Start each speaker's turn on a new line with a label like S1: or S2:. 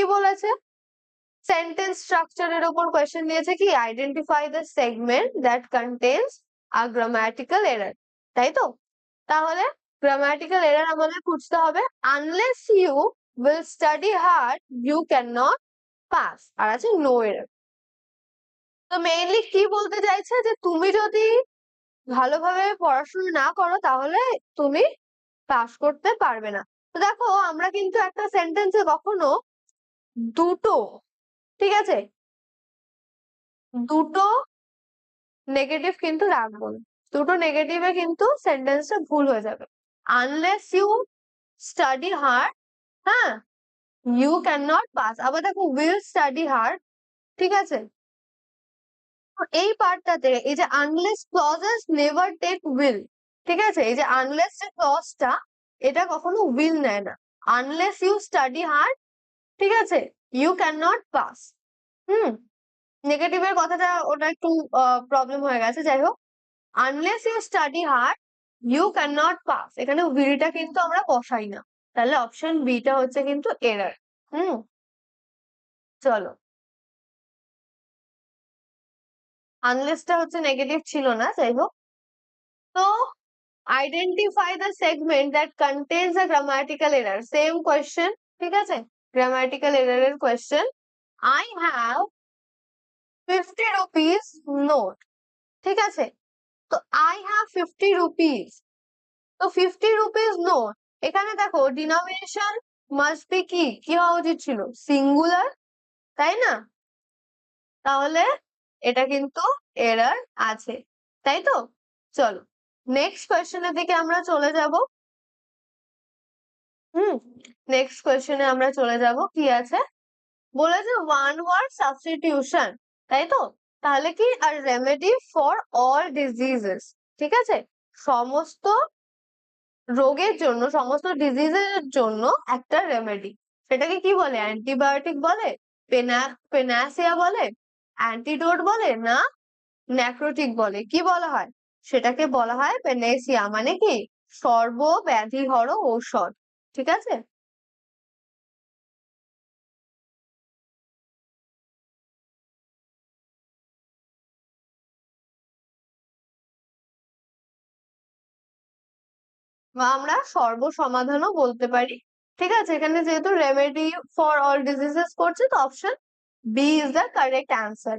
S1: কি বলেছে? সেন্টেন্স স্ট্রাকচারের উপর কোয়েশ্চেন দিয়েছে কি? Identify the segment that contains a grammatical error তাই তো? তাহলে গ্রামাটিক্যাল এরর আমাদের খুঁজতে হবে। Unless you will study hard you can not pass আর আছে নো এরর তো মেইনলি কি বলতে চাইছে? যে তুমি যদি ভালোভাবে পড়াশোনা না করো, তাহলে তুমি পাস করতে পারবে না। তো দেখো, আমরা কিন্তু একটা সেন্টেন্সে কখনো দুটো, ঠিক আছে? দুটো নেগেটিভ কিন্তু রাখব দুটো নেগেটিভে কিন্তু সেন্টেন্সটা ভুল হয়ে যাবে। আনলেস ইউ স্টাডি হার্ড হ্যাঁ? ইউ ক্যান নট পাস আবার দেখো উইল স্টাডি হার্ড ঠিক আছে? এই পার্টটাতে এই যে unless clauses never take will ঠিক আছে? এই যে আনলেস যে ক্লজটা এটা কখনো উইল নেয় না। আনলেস ইউ স্টাডি হার্ড ঠিক আছে? You can not pass hmm নেগেটিভের কথাটা ওটা একটু প্রবলেম হয়ে গেছে, যাই হোক। Unless you study hard you can not pass এখানে উইলটা কিন্তু আমরা বসাই না। তাহলে অপশন বিটা হচ্ছে কিন্তু এরার হুম? চলো। আনলেসটা হচ্ছে নেগেটিভ ছিল না, যাই হোক। তো identify the segment that contains a grammatical error same question ঠিক আছে? Grammatical এরারের question I have fifty rupees note ঠিক আছে? তো আই হ্যাভ ফিফটি রুপিস তো ফিফটি রুপিস নোট এখানে দেখো ডিনোমিনেশন মাস্ট বি কি কি হওয়া উচিত ছিল? সিঙ্গুলার তাই না? তাহলে এটা কিন্তু এরার আছে, তাই তো? চলো নেক্সট কোয়েশ্চেনের দিকে আমরা চলে যাব। হুম নেক্সট কোয়েশ্চেনে আমরা চলে যাব। কি আছে? বলেছে ওয়ান ওয়ার্ড সাবস্টিটিউশন তাই তো? তাহলে কি? আর রেমেডি ফর অল ডিজিজেস ঠিক আছে? সমস্ত রোগের জন্য, সমস্ত ডিজিজের জন্য একটা রেমেডি সেটাকে কি বলে? অ্যান্টিবায়োটিক বলে? পেনা পেনাসিয়া বলে? অ্যান্টিডোট বলে? না ন্যাক্রোটিক বলে? কি বলা হয়? সেটাকে বলা হয় পেনেসিয়া মানে কি? সর্বব্যাধি হর ঔষধ। ঠিক আছে? আমরা সর্বসমাধানও বলতে পারি। ঠিক আছে, এখানে যেহেতু রেমেডি ফর অল ডিজিজেস করছে, তো option B is the correct answer